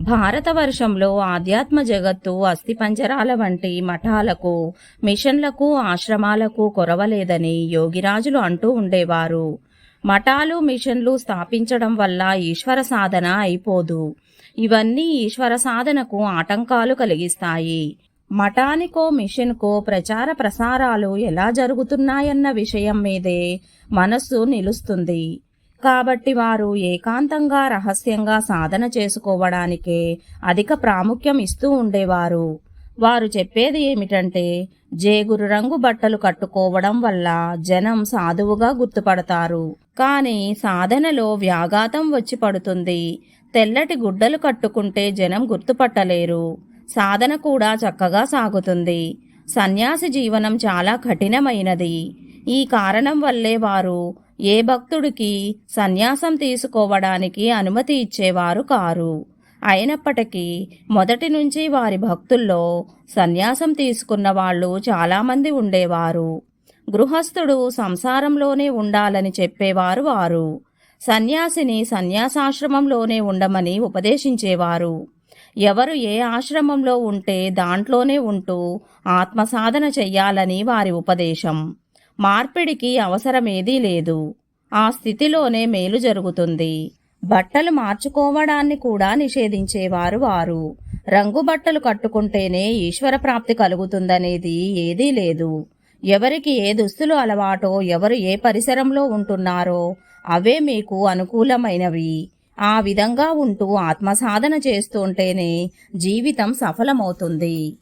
భారతవర్షంలో ఆధ్యాత్మ జగత్తు అస్థిపంజరాల వంటి మఠాలకు మిషన్లకు ఆశ్రమాలకు కొరవలేదని యోగిరాజులు అంటూ ఉండేవారు. మఠాలు మిషన్లు స్థాపించడం వల్ల ఈశ్వర సాధన అయిపోదు. ఇవన్నీ ఈశ్వర సాధనకు ఆటంకాలు కలిగిస్తాయి. మఠానికో మిషన్కో ప్రచార ప్రసారాలు ఎలా జరుగుతున్నాయన్న విషయం మీదే మనస్సు నిలుస్తుంది. కాబట్టి వారు ఏకాంతంగా రహస్యంగా సాధన చేసుకోవడానికే అధిక ప్రాముఖ్యం ఇస్తూ ఉండేవారు. వారు చెప్పేది ఏమిటంటే జేగురు రంగు బట్టలు కట్టుకోవడం వల్ల జనం సాధువుగా గుర్తుపడతారు. కానీ సాధనలో వ్యాఘాతం వచ్చి పడుతుంది. తెల్లటి గుడ్డలు కట్టుకుంటే జనం గుర్తుపట్టలేరు. సాధన కూడా చక్కగా సాగుతుంది. సన్యాసి జీవనం చాలా కఠినమైనది. ఈ కారణం వల్లే వారు ఏ భక్తుడికి సన్యాసం తీసుకోవడానికి అనుమతి ఇచ్చేవారు కారు. అయినప్పటికీ మొదటి నుంచి వారి భక్తుల్లో సన్యాసం తీసుకున్న వాళ్ళు చాలామంది ఉండేవారు. గృహస్థుడు సంసారంలోనే ఉండాలని చెప్పేవారు వారు. సన్యాసిని సన్యాసాశ్రమంలోనే ఉండమని ఉపదేశించేవారు. ఎవరు ఏ ఆశ్రమంలో ఉంటే దాంట్లోనే ఉంటూ ఆత్మసాధన చెయ్యాలని వారి ఉపదేశం. మార్పిడికి అవసరమేదీ లేదు. ఆ స్థితిలోనే మేలు జరుగుతుంది. బట్టలు మార్చుకోవడాన్ని కూడా నిషేధించేవారు వారు. రంగు బట్టలు కట్టుకుంటేనే ఈశ్వర ప్రాప్తి కలుగుతుందనేది ఏదీ లేదు. ఎవరికి ఏ దుస్తులు అలవాటో ఎవరు ఏ పరిసరంలో ఉంటున్నారో అవే మీకు అనుకూలమైనవి. ఆ విధంగా ఉంటూ ఆత్మసాధన చేస్తుంటేనే జీవితం సఫలమవుతుంది.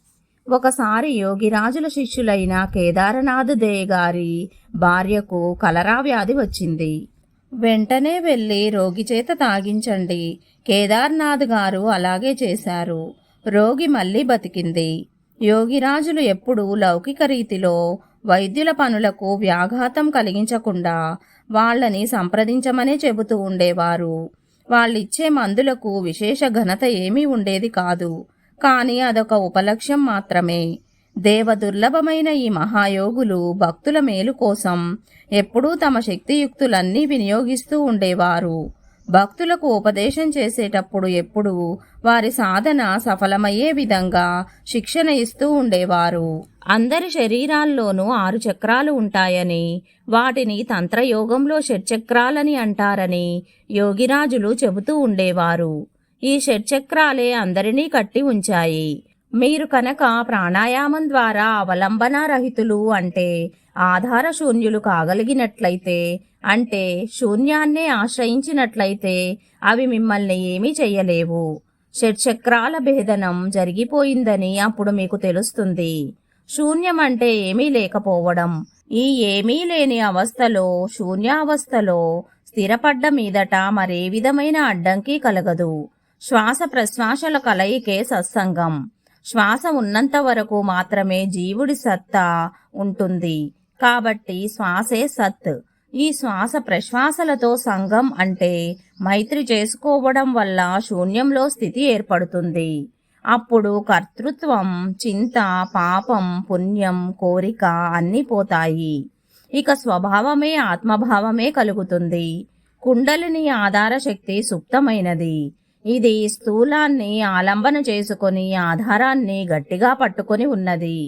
ఒకసారి యోగిరాజుల శిష్యులైన కేదారనాథ్ దే గారి భార్యకు కలరా వ్యాధి వచ్చింది. వెంటనే వెళ్ళి రోగి చేత తాగించండి. కేదార్నాథ్ గారు అలాగే చేశారు. రోగి మళ్ళీ బతికింది. యోగిరాజులు ఎప్పుడూ లౌకిక రీతిలో వైద్యుల పనులకు వ్యాఘాతం కలిగించకుండా వాళ్ళని సంప్రదించమనే చెబుతూ ఉండేవారు. వాళ్ళిచ్చే మందులకు విశేష ఘనత ఏమీ ఉండేది కాదు. కానీ అదొక ఉపలక్ష్యం మాత్రమే. దేవదుర్లభమైన ఈ మహాయోగులు భక్తుల మేలు కోసం ఎప్పుడూ తమ శక్తియుక్తులన్నీ వినియోగిస్తూ ఉండేవారు. భక్తులకు ఉపదేశం చేసేటప్పుడు ఎప్పుడూ వారి సాధన సఫలమయ్యే విధంగా శిక్షణ ఇస్తూ ఉండేవారు. అందరి శరీరాల్లోనూ ఆరు చక్రాలు ఉంటాయని వాటిని తంత్రయోగంలో షట్చక్రాలని అంటారని యోగిరాజులు చెబుతూ ఉండేవారు. ఈ షట్చక్రాలే అందరినీ కట్టి ఉంచాయి. మీరు కనుక ప్రాణాయామం ద్వారా అవలంబన రహితులు అంటే ఆధార శూన్యులు కాగలిగినట్లయితే అంటే శూన్యాన్నే ఆశ్రయించినట్లయితే అవి మిమ్మల్ని ఏమీ చెయ్యలేవు. షట్చక్రాల భేదనం జరిగిపోయిందని అప్పుడు మీకు తెలుస్తుంది. శూన్యం అంటే ఏమీ లేకపోవడం. ఈ ఏమీ లేని అవస్థలో శూన్యావస్థలో స్థిరపడ్డ మీదట మరే విధమైన అడ్డంకి కలగదు. శ్వాస ప్రశ్వాసల కలయికే సత్సంగం. శ్వాస ఉన్నంత వరకు మాత్రమే జీవుడి సత్తా ఉంటుంది. కాబట్టి శ్వాసే సత్. ఈ శ్వాస ప్రశ్వాసలతో సంఘం అంటే మైత్రి చేసుకోవడం వల్ల శూన్యంలో స్థితి ఏర్పడుతుంది. అప్పుడు కర్తృత్వం చింత పాపం పుణ్యం కోరిక అన్నీ పోతాయి. ఇక స్వభావమే ఆత్మభావమే కలుగుతుంది. కుండలిని ఆధార శక్తి సుప్తమైనది. ఇది స్థూలాన్ని ఆలంబన చేసుకుని ఆధారాన్ని గట్టిగా పట్టుకొని ఉన్నది.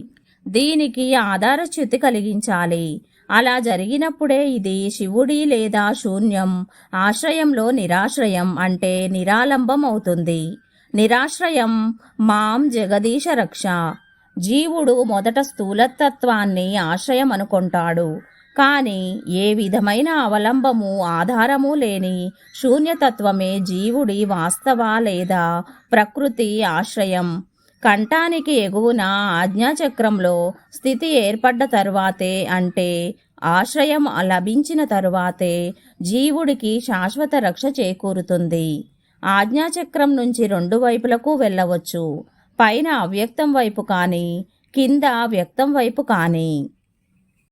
దీనికి ఆధారచ్యుతి కలిగించాలి. అలా జరిగినప్పుడే ఇది శివుడి లేదా శూన్యం ఆశ్రయంలో నిరాశ్రయం అంటే నిరాలంబం అవుతుంది నిరాశ్రయం మాం జగదీశ రక్ష జీవుడు మొదట స్థూలతత్వాన్ని ఆశ్రయం అనుకుంటాడు కానీ ఏ విధమైన అవలంబము ఆధారము లేని శూన్యతత్వమే జీవుడి వాస్తవ లేదా ప్రకృతి ఆశ్రయం? కంఠానికి ఎగువన ఆజ్ఞాచక్రంలో స్థితి ఏర్పడ్డ తరువాతే అంటే ఆశ్రయం లభించిన తరువాతే జీవుడికి శాశ్వత రక్ష చేకూరుతుంది. ఆజ్ఞాచక్రం నుంచి రెండు వైపులకు వెళ్ళవచ్చు. పైన అవ్యక్తం వైపు కానీ కింద వ్యక్తం వైపు కానీ.